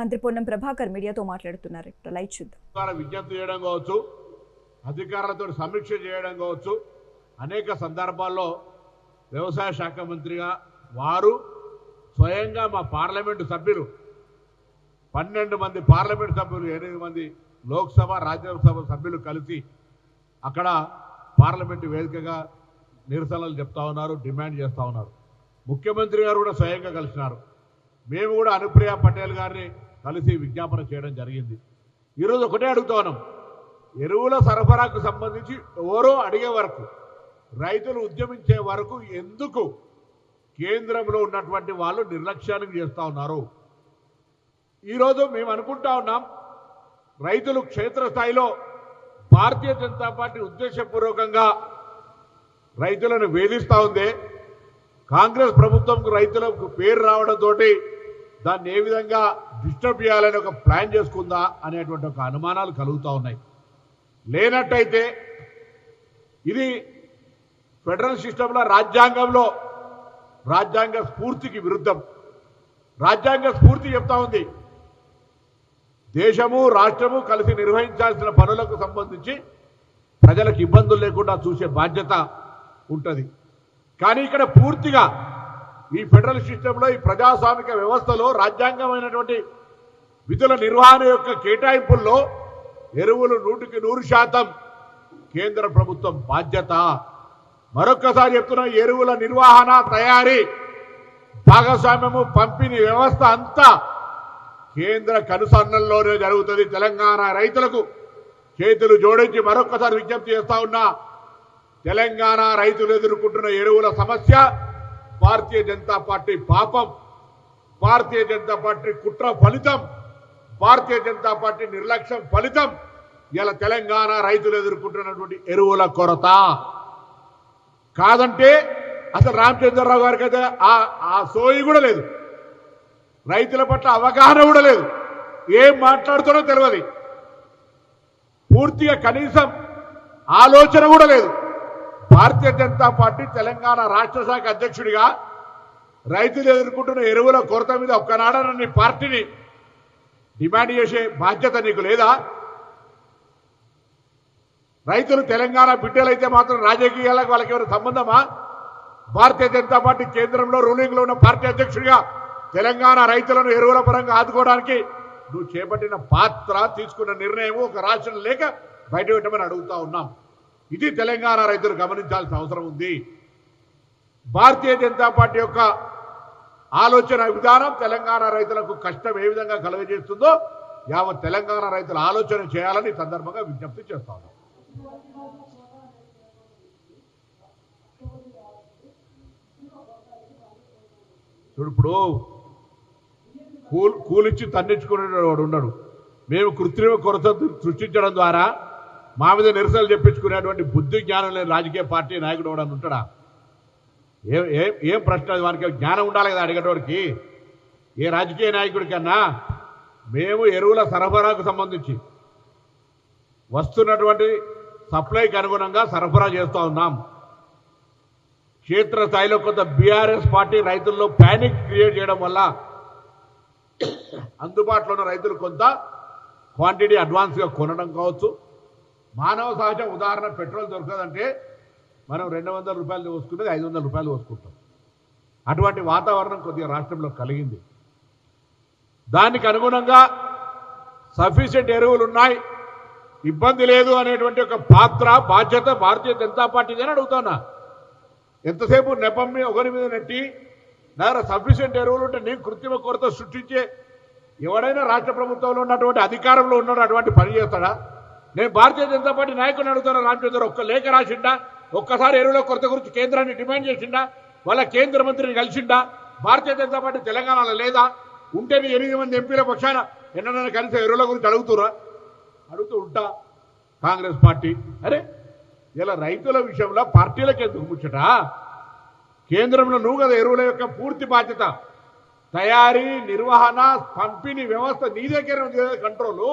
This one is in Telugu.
మంత్రి పొన్నం ప్రభాకర్ మీడియాతో మాట్లాడుతున్నారు. లైట్ చూద్దాం. విజ్ఞప్తి చేయడం కావచ్చు అధికారులతో సమీక్ష చేయడం కావచ్చు అనేక సందర్భాల్లో వ్యవసాయ శాఖ మంత్రిగా వారు స్వయంగా మా పార్లమెంటు సభ్యులు పన్నెండు మంది పార్లమెంటు సభ్యులు ఎనిమిది మంది లోక్సభ రాజ్యసభ సభ్యులు కలిసి అక్కడ పార్లమెంటు వేదికగా నిరసనలు చెప్తా ఉన్నారు డిమాండ్ చేస్తూ ఉన్నారు. ముఖ్యమంత్రి గారు కూడా స్వయంగా కలిసినారు. మేము కూడా అనుప్రియ పటేల్ గారిని కలిసి విజ్ఞాపన చేయడం జరిగింది. ఈరోజు ఒకటే అడుగుతాను. ఎరువుల సరఫరాకు సంబంధించి ఎవరో అడిగే వరకు రైతులు ఉద్యమించే వరకు ఎందుకు కేంద్రంలో ఉన్నటువంటి వాళ్ళు నిర్లక్ష్యానికి చేస్తూ ఉన్నారు? ఈరోజు మేము అనుకుంటా ఉన్నాం రైతులు క్షేత్రస్థాయిలో భారతీయ జనతా పార్టీ ఉద్దేశపూర్వకంగా రైతులను వేధిస్తూ ఉంది. కాంగ్రెస్ ప్రభుత్వంకు రైతులకు పేరు రావడంతో దాన్ని ఏ విధంగా డిస్టర్బ్ చేయాలని ఒక ప్లాన్ చేసుకుందా అనేటువంటి ఒక అనుమానాలు కలుగుతూ ఉన్నాయి. లేనట్టయితే ఇది ఫెడరల్ సిస్టంలో రాజ్యాంగంలో రాజ్యాంగ స్ఫూర్తికి విరుద్ధం. రాజ్యాంగ స్ఫూర్తి చెప్తా ఉంది. దేశము రాష్ట్రము కలిసి నిర్వహించాల్సిన పనులకు సంబంధించి ప్రజలకు ఇబ్బందులు లేకుండా చూసే బాధ్యత ఉంటుంది. కానీ ఇక్కడ పూర్తిగా ఈ ఫెడరల్ సిస్టంలో ఈ ప్రజాస్వామిక వ్యవస్థలో రాజ్యాంగమైనటువంటి విధుల నిర్వహణ యొక్క కేటాయింపుల్లో ఎరువులు నూటికి నూరు శాతం కేంద్ర ప్రభుత్వం బాధ్యత. మరొక్కసారి చెప్తున్నా ఎరువుల నిర్వహణ తయారీ భాగస్వామ్యము పంపిణీ వ్యవస్థ అంతా కేంద్ర కనుసన్నల్లోనే జరుగుతుంది. తెలంగాణ రైతులకు చేతులు జోడించి మరొక్కసారి విజ్ఞప్తి చేస్తా ఉన్నా తెలంగాణ రైతులు ఎదుర్కొంటున్న ఎరువుల సమస్య భారతీయ జనతా పార్టీ పాపం భారతీయ జనతా పార్టీ కుట్ర ఫలితం భారతీయ జనతా పార్టీ నిర్లక్ష్యం ఫలితం. ఇలా తెలంగాణ రైతులు ఎదుర్కొంటున్నటువంటి ఎరువుల కొరత. కాదంటే అసలు రామచంద్రరావు గారికి అయితే ఆ ఆ సోయి కూడా లేదు. రైతుల పట్ల అవగాహన కూడా లేదు. ఏం మాట్లాడుతున్నో తెలియదు పూర్తిగా కనీసం ఆలోచన కూడా లేదు. భారతీయ జనతా పార్టీ తెలంగాణ రాష్ట్ర శాఖ అధ్యక్షుడిగా రైతులు ఎదుర్కొంటున్న ఎరువుల కొరత మీద ఒక్కనాడన నీ పార్టీని డిమాండ్ చేసే బాధ్యత నీకు లేదా? రైతులు తెలంగాణ బిడ్డలైతే మాత్రం రాజకీయాలకు వాళ్ళకి ఎవరు సంబంధమా? భారతీయ జనతా పార్టీ కేంద్రంలో రూలింగ్లో ఉన్న పార్టీ అధ్యక్షుడిగా తెలంగాణ రైతులను ఎరువుల పరంగా ఆదుకోవడానికి నువ్వు చేపట్టిన పాత్ర తీసుకున్న నిర్ణయం ఒక రాష్ట్రం లేక బయట పెట్టమని అడుగుతా ఉన్నాం. ఇది తెలంగాణ రైతులు గమనించాల్సిన అవసరం ఉంది. భారతీయ జనతా పార్టీ యొక్క ఆలోచన విధానం తెలంగాణ రైతులకు కష్టం ఏ విధంగా కలుగజేస్తుందో యావత్ తెలంగాణ రైతులు ఆలోచన చేయాలని ఈ సందర్భంగా విజ్ఞప్తి చేస్తాను ఇప్పుడు కూల్ కూలిచ్చి తన్నించుకునేవాడు ఉన్నాడు మేము కృత్రిమ కొరత సృష్టించడం ద్వారా మా మీద నిరసనలు చెప్పించుకునేటువంటి బుద్ధి జ్ఞానం లేని రాజకీయ పార్టీ నాయకుడు ఎవడని ఉంటాడా? ఏం ఏం ఏం ప్రశ్న అది? వానికి జ్ఞానం ఉండాలి కదా అడిగేటోడికి. ఏ రాజకీయ నాయకుడికన్నా మేము ఎరువుల సరఫరాకు సంబంధించి వస్తున్నటువంటి సప్లైకి అనుగుణంగా సరఫరా చేస్తూ ఉన్నాం. క్షేత్రస్థాయిలో కొంత బీఆర్ఎస్ పార్టీ రైతుల్లో ప్యానిక్ క్రియేట్ చేయడం వల్ల అందుబాటులో ఉన్న రైతులు కొంత క్వాంటిటీ అడ్వాన్స్గా కొనడం కావచ్చు. మానవ సహజ ఉదాహరణ పెట్రోల్ దొరకదంటే మనం రెండు వందల రూపాయలు పోసుకునేది ఐదు వందల రూపాయలు పోసుకుంటాం. అటువంటి వాతావరణం కొద్దిగా రాష్ట్రంలో కలిగింది. దానికి అనుగుణంగా సఫిషియెంట్ ఎరువులు ఉన్నాయి. ఇబ్బంది లేదు అనేటువంటి ఒక పాత్ర బాధ్యత భారతీయ జనతా పార్టీదని అడుగుతున్నా ఎంతసేపు నెపం ఒకరి మీద నెట్టి నా సఫిషియంట్ సఫిషియెంట్ ఎరువులు ఉంటే నేను కృత్రిమ కొరత సృష్టించే ఎవడైనా రాష్ట్ర ప్రభుత్వంలో ఉన్నటువంటి అధికారంలో ఉన్నాడు అటువంటి పని చేస్తాడా? నేను భారతీయ జనతా పార్టీ నాయకుడిని అడుగుతున్నా రామచంద్ర ఒక్క లేఖ రాసిండా ఒక్కసారి ఎరువుల కొరత గురించి కేంద్రాన్ని డిమాండ్ చేసిండా వాళ్ళ కేంద్ర మంత్రిని కలిసిండా భారతీయ జనతా పార్టీ తెలంగాణలో లేదా? ఉంటేనే ఎనిమిది మంది ఎంపీల పక్షాన ఎన్నడైనా కలిసి ఎరువుల గురించి అడుగుతురా అడుగుతూ ఉంటా కాంగ్రెస్ పార్టీ. అరే ఇలా రైతుల విషయంలో పార్టీలకు ఎందుకు ముచ్చట? కేంద్రంలో నువ్వు కదా ఎరువుల యొక్క పూర్తి బాధ్యత. తయారీ నిర్వహణ పంపిణీ వ్యవస్థ నీ దగ్గర ఉంది కంట్రోలు